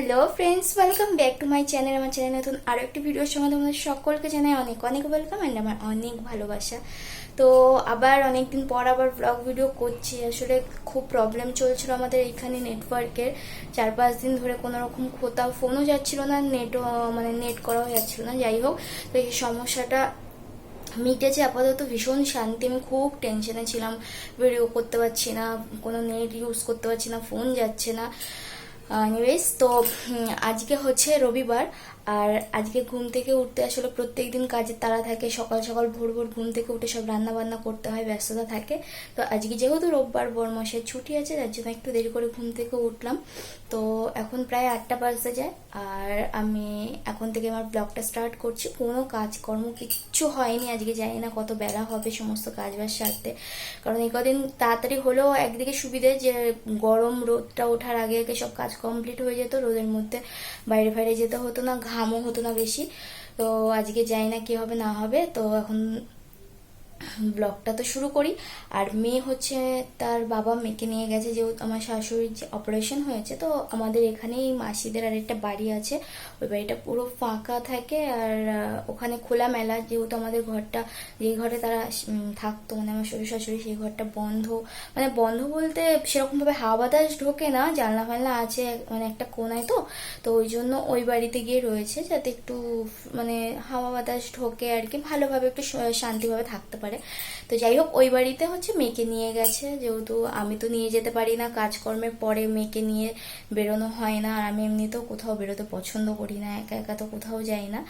Hello friends welcome back to my channel আমার channel নতুন আরও একটি ভিডিওর সঙ্গে তোমাদের সকলকে জানাই অনেক অনেক ওয়েলকাম অ্যান্ড আমার অনেক ভালোবাসা। তো আবার অনেকদিন পর আবার ব্লগ ভিডিও করছি। আসলে খুব প্রবলেম চলছিল আমাদের এইখানে নেটওয়ার্কের চার পাঁচ দিন ধরে কোনো রকম কোথাও ফোনও যাচ্ছিল না নেটও মানে নেট করাও যাচ্ছিল না। যাই হোক, তো এই সমস্যাটা মিটেছে আপাতত। ভীষণ শান্তি। আমি খুব টেনশনে ছিলাম। ভিডিও করতে পারছি না, কোনো নেট ইউজ করতে পারছি না ফোন যাচ্ছে না। এনিওয়েজ তো আজকে হচ্ছে রবিবার, আর আজকে ঘুম থেকে উঠতে আসলে প্রত্যেক দিন কাজের তারা থাকে, সকাল সকাল ভোর ভোর ঘুম থেকে উঠে সব রান্না বান্না করতে হয়, ব্যস্ততা থাকে। তো আজকে যেহেতু রোববার, বর মাসের ছুটি আছে, তার জন্য একটু দেরি করে ঘুম থেকে উঠলাম। তো এখন প্রায় আটটা বাজতে যায়। আর আমি এখন থেকে আমার ব্লগটা স্টার্ট করছি। কোনো কাজকর্ম কিচ্ছু হয়নি, আজকে জানি না কত বেলা হবে সমস্ত কাজ বাজ সারতে। কারণ এই কদিন তাড়াতাড়ি হলেও একদিকে সুবিধে যে গরম রোদটা ওঠার আগে আগে সব কাজ কমপ্লিট হয়ে যেত, রোদের মধ্যে বাইরে বাইরে যেতে হতো না, ঘামও হতো না বেশি। তো আজকে জানি না কি হবে না হবে, তো এখন ব্লগটা তো শুরু করি। আর মেয়ে হচ্ছে তার বাবা মেয়েকে নিয়ে গেছে, যেহেতু আমার শাশুড়ির যে অপারেশন হয়েছে, তো আমাদের এখানেই মাসিদের আর একটা বাড়ি আছে। ওই বাড়িটা পুরো ফাঁকা থাকে আর ওখানে খোলা মেলা, যেহেতু আমাদের ঘরটা যে ঘরে তারা থাকতো মানে আমার শ্বশুর শাশুড়ি, সেই ঘরটা বন্ধ। মানে বন্ধ বলতে সেরকমভাবে হাওয়া বাতাস ঢোকে না, জানলা ফালনা আছে মানে একটা কোনায় তো। তো ওই জন্য ওই বাড়িতে গিয়ে রয়েছে, যাতে একটু মানে হাওয়া বাতাস ঢোকে আর কি, ভালোভাবে একটু শান্তিভাবে থাকতে পারে। তো যাই হোক ওই বাড়িতে হচ্ছে মেয়েকে নিয়ে গেছে। যেহেতু আমি তো নিয়ে যেতে পারি না, কাজকর্মের পরে মেয়েকে নিয়ে বেরোনো হয় না। আর আমি এমনিতেও কোথাও বেরোতে পছন্দ করি না, একা একা তো কোথাও যাই না।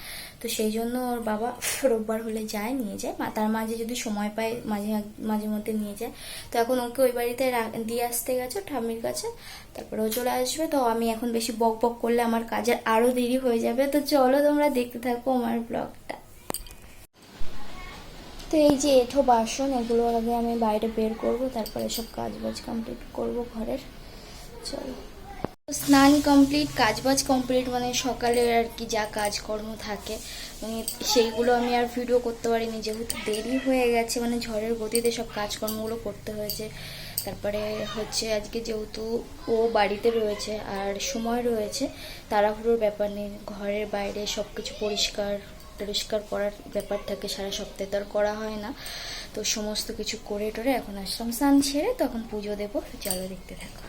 তো সেই জন্য ওর বাবা রোববার হলে যায়, নিয়ে যায়। তার মাঝে যদি সময় পায়, মাঝে মাঝে মধ্যে নিয়ে যায়। তো এখন ওকে ওই বাড়িতে দিয়ে আসতে গেছে ঠাম্মির কাছে। তারপরে ও চলে আসবে। তো আমি এখন বেশি বক বক করলে আমার কাজের আরও দেরি হয়ে যাবে। তো চলো তোমরা দেখতে থাকো আমার ব্লগটা। তো এই যে এঠো বাসন, এগুলো আগে আমি বাইরে বের করব, তারপরে সব কাজ বাজ কমপ্লিট করব ঘরের। চলো। স্নান কমপ্লিট কাজবাজ কমপ্লিট মানে সকালে আর কি যা কাজকর্ম থাকে মানে সেইগুলো আমি আর ভিডিও করতে পারিনি, যেহেতু দেরি হয়ে গেছে মানে ঝড়ের গতিতে সব কাজকর্মগুলো করতে হয়েছে। তারপরে হচ্ছে আজকে যেহেতু ও বাড়িতে রয়েছে আর সময় রয়েছে, তাড়াহুড়োর ব্যাপার নেই, ঘরের বাইরে সব কিছু পরিষ্কার পরিষ্কার করার ব্যাপার থাকে, সারা সপ্তাহে তো আর করা হয় না। তো সমস্ত কিছু করে টরে এখন আসলাম স্নান ছেড়ে তখন পুজো দেবো। চলো দেখতে থাকো।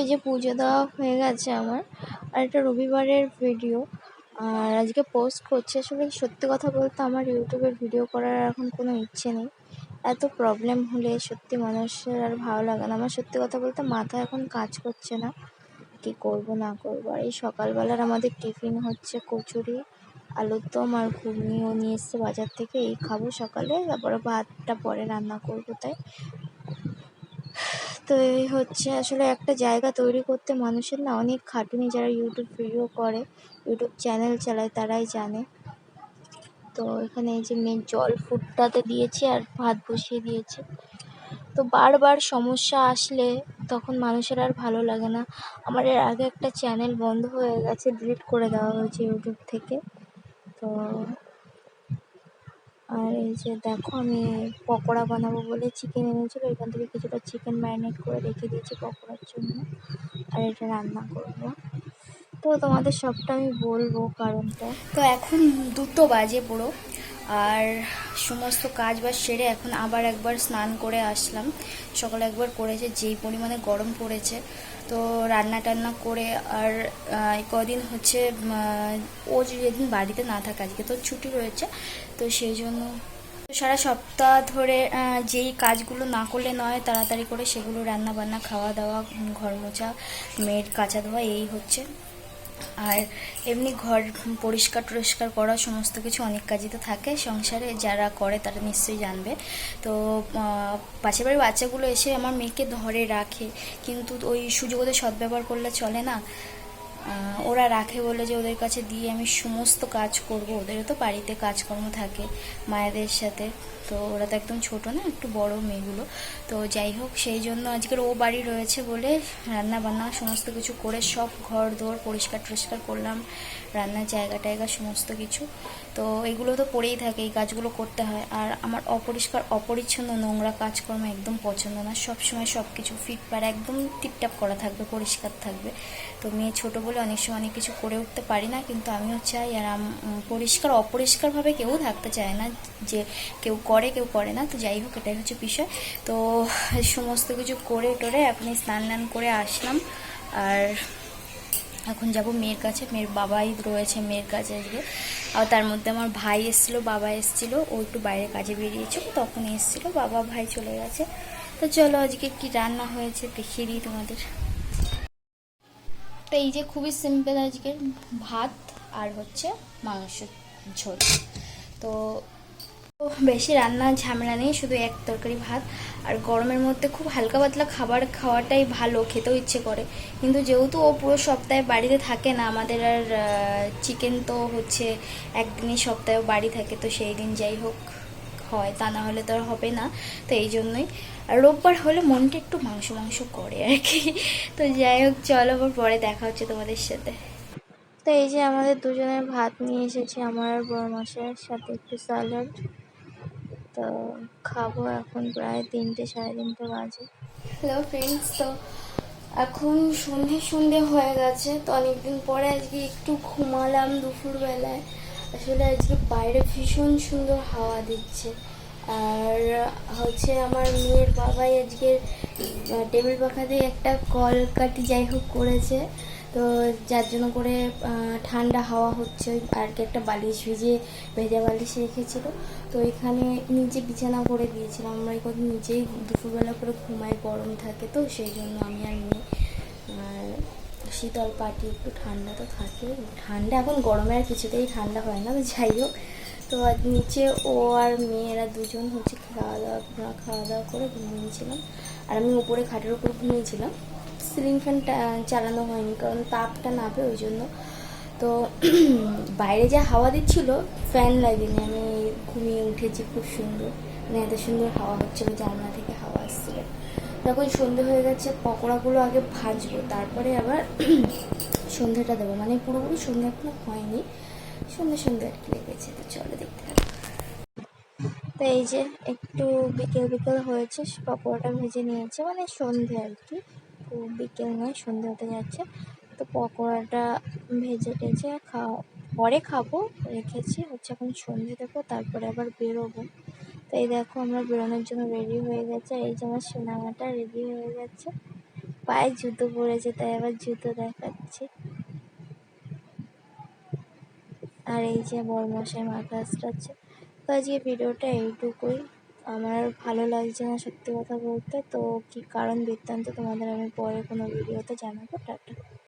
এই যে পুজো দেওয়া হয়ে গেছে আমার। আর এটা রবিবারের ভিডিও আর আজকে পোস্ট করছি। আসলে সত্যি কথা বলতে আমার ইউটিউবে ভিডিও করার এখন কোনো ইচ্ছে নেই। এত প্রবলেম হলে সত্যি মানুষের আর ভালো লাগে না। আমার সত্যি কথা বলতে মাথা এখন কাজ করছে না। কি করব, না করব। আর এই সকালবেলার আমাদের টিফিন হচ্ছে কচুরি আলুর দম আর ঘুগনিও নিয়ে এসছে বাজার থেকে। এই খাব সকালে। তারপরে ভাতটা পরে রান্না করব তাই। তো এই হচ্ছে আসলে একটা জায়গা তৈরি করতে মানুষের না অনেক খাটুনি যারা ইউটিউব ভিডিও করে ইউটিউব চ্যানেল চালায় তারাই জানে। তো এখানে এই যে মেন জল ফুটটাতে দিয়েছি আর ভাত বসিয়ে দিয়েছি। তো বারবার সমস্যা আসলে তখন মানুষের আর ভালো লাগে না। আমার এর আগে একটা চ্যানেল বন্ধ হয়ে গেছে ডিলিট করে দেওয়া হয়েছে ইউটিউব থেকে। তো আর এই যে দেখো, আমি পকোড়া বানাবো বলে চিকেন এনেছিলো, এখান থেকে কিছুটা চিকেন ম্যারিনেট করে রেখে দিয়েছি পকোড়ার জন্য, আর এটা রান্না করব। তো তোমাদের সবটা আমি বলব কারণটা। তো এখন দুটো বাজে পুরো। আর সমস্ত কাজ বাজ সেরে এখন আবার একবার স্নান করে আসলাম। সকালে একবার করেছে, যেই পরিমাণে গরম পড়েছে। তো রান্না টান্না করে আর কদিন হচ্ছে ও যেদিন বাড়িতে না থাকে, আজকে তো ছুটি রয়েছে, তো সেই জন্য সারা সপ্তাহ ধরে যেই কাজগুলো না করলে নয়, তাড়াতাড়ি করে সেগুলো রান্না বান্না খাওয়া দাওয়া ঘর মোছা মেয়ের কাঁচা ধোয়া, এই হচ্ছে। আর এমনি ঘর পরিষ্কার টরিষ্কার করা, সমস্ত কিছু অনেক কাজই তো থাকে সংসারে, যারা করে তারা নিশ্চয়ই জানবে। তো পাশের বাড়ির বাচ্চাগুলো এসে আমার মেয়েকে ধরে রাখে। কিন্তু ওই সুযোগ ওদের সদ্ব্যবহার করলে চলে না। ওরা রাখে বলে যে ওদের কাছে দিয়ে আমি সমস্ত কাজ করব। ওদেরও তো বাড়িতে কাজকর্ম থাকে মায়েদের সাথে। তো ওরা তো একদম ছোট না, একটু বড় মেয়েগুলো। তো যাই হোক, সেই জন্য আজকের ও বাড়ি রয়েছে বলে রান্না বান্না সমস্ত কিছু করে সব ঘর দোর পরিষ্কার টরিষ্কার করলাম, রান্নার জায়গা টায়গা সমস্ত কিছু। তো এগুলো তো পড়েই থাকে, এই কাজগুলো করতে হয়। আর আমার অপরিষ্কার, অপরিচ্ছন্ন নোংরা কাজকর্ম একদম পছন্দ না। সব সময় সব কিছু ফিটপার একদম টিপটাপ করা থাকবে, পরিষ্কার থাকবে। তো মেয়ে ছোট বলে অনেক সময় অনেক কিছু করে উঠতে পারি না, কিন্তু আমিও চাই আর পরিষ্কার অপরিষ্কারভাবে কেউ থাকতে চায় না, যে কেউ করে কেউ করে না, তো যাই হোক এটাই হচ্ছে বিষয়। তো সমস্ত কিছু করে টোরে আপনি স্নান টান করে আসলাম, আর এখন যাব মেয়ের কাছে, মেয়ের বাবাই রয়েছে মেয়ের কাছে আজকে। আর তার মধ্যে আমার ভাই এসেছিল, বাবা এসেছিল, ও একটু বাইরে কাজে বেরিয়েছিল তখন এসেছিল, বাবা ভাই চলে গেছে। তো চলো আজকে কি রান্না হয়েছে দেখিয়ে দিই তোমাদের। তো এই যে খুবই সিম্পল আজকের ভাত আর হচ্ছে মাংস ঝোল। তো বেশি রান্না ঝামেলা নেই, শুধু এক তরকারি ভাত। আর গরমের মধ্যে খুব হালকা পাতলা খাবার খাওয়াটাই ভালো, খেতেও ইচ্ছে করে। কিন্তু যেহেতু ও পুরো সপ্তাহে বাড়িতে থাকে না, আমাদের আর চিকেন তো হচ্ছে একদিনই সপ্তাহে বাড়ি থাকে, তো সেই দিন যাই হোক। হয়, তা না হলে তো আর হবে না। তো এই জন্যই। আর রোববার হলে মনটা একটু মাংস মাংস করে আর কি। তো যাই হোক, চলো আবার পরে দেখা হচ্ছে তোমাদের সাথে। তো এই যে আমাদের দুজনের ভাত নিয়ে এসেছি, আমার আর বড় মাসের সাথে একটু স্যালাড। তো খাব এখন প্রায় তিনটে, সাড়ে তিনটে বাজে। হ্যালো ফ্রেন্ডস তো এখন সন্ধে সন্ধে হয়ে গেছে। তো অনেকদিন পরে আজকে একটু ঘুমালাম দুপুরবেলায়। আসলে আজকে বাইরে ভীষণ সুন্দর হাওয়া দিচ্ছে। আর হচ্ছে আমার মেয়ের বাবাই আজকে টেবিল পাখা দিয়ে একটা কলকাটি যাই হোক করেছে। তো যার জন্য করে ঠান্ডা হাওয়া হচ্ছে। আর কি একটা বালিশ ভিজে ভেজা বালিশ রেখেছিল। তো এখানে নিচে বিছানা করে দিয়েছিলাম। আমরা কথা নিচেই দুপুরবেলা করে ঘুমাই, গরম থাকে। তো সেই জন্য আমি আর মেয়ে, আর শীতল পাটি, একটু ঠান্ডা তো থাকে। ঠান্ডা এখন গরমে আর কিছুতেই ঠান্ডা হয় না, যাই হোক। তো নিচে ও আর মেয়েরা দুজন হচ্ছে খাওয়া দাওয়া খাওয়া দাওয়া করে ঘুমিয়েছিলাম। আর আমি উপরে খাটের উপর ঘুমিয়েছিলাম। সিলিং ফ্যানটা চালানো হয়নি, কারণ তাপটা নাবে ওই জন্য। তো বাইরে যা হাওয়া দিচ্ছিল, ফ্যান লাগেনি, আমি ঘুমিয়ে উঠেছি খুব সুন্দর। মানে এত সুন্দর হাওয়া হচ্ছিল, জানলা থেকে হাওয়া আসছিল। যখন সন্ধে হয়ে গেছে পকোড়াগুলো আগে ভাজবো, তারপরে আবার সন্ধেটা দেবো। মানে পুরোপুরি সন্ধে এখনও হয়নি। সন্ধে সন্ধে আর কি লেগেছে। তো চলো দেখতে থাকো। তো এই যে একটু বিকেল বিকেল হয়েছে, পকোড়াটা ভেজে নিয়েছে। মানে সন্ধে আর কি। বিকেল নয়, সন্ধে হতে যাচ্ছে। তো পকোড়াটা ভেজে টেজে খাওয়া পরে খাব, রেখেছি। হচ্ছে এখন সন্ধে দেবো, তারপরে আবার বেরোবো। তো এই দেখো আমরা বেরোনোর জন্য রেডি হয়ে গেছে। এই যে আমার সোনামাটা রেডি হয়ে গেছে। পায়ে জুতো পরেছে তাই আবার জুতো দেখাচ্ছি। আর এই যে বরমশাই মাথা আসছে তো আজকে ভিডিওটা এইটুকুই। আমার ভালো লাগছে না সত্যি কথা বলতে। তো কি কারণ বৃত্তান্ত তোমাদের আমি পরে কোনো ভিডিওতে জানাব। টাটা।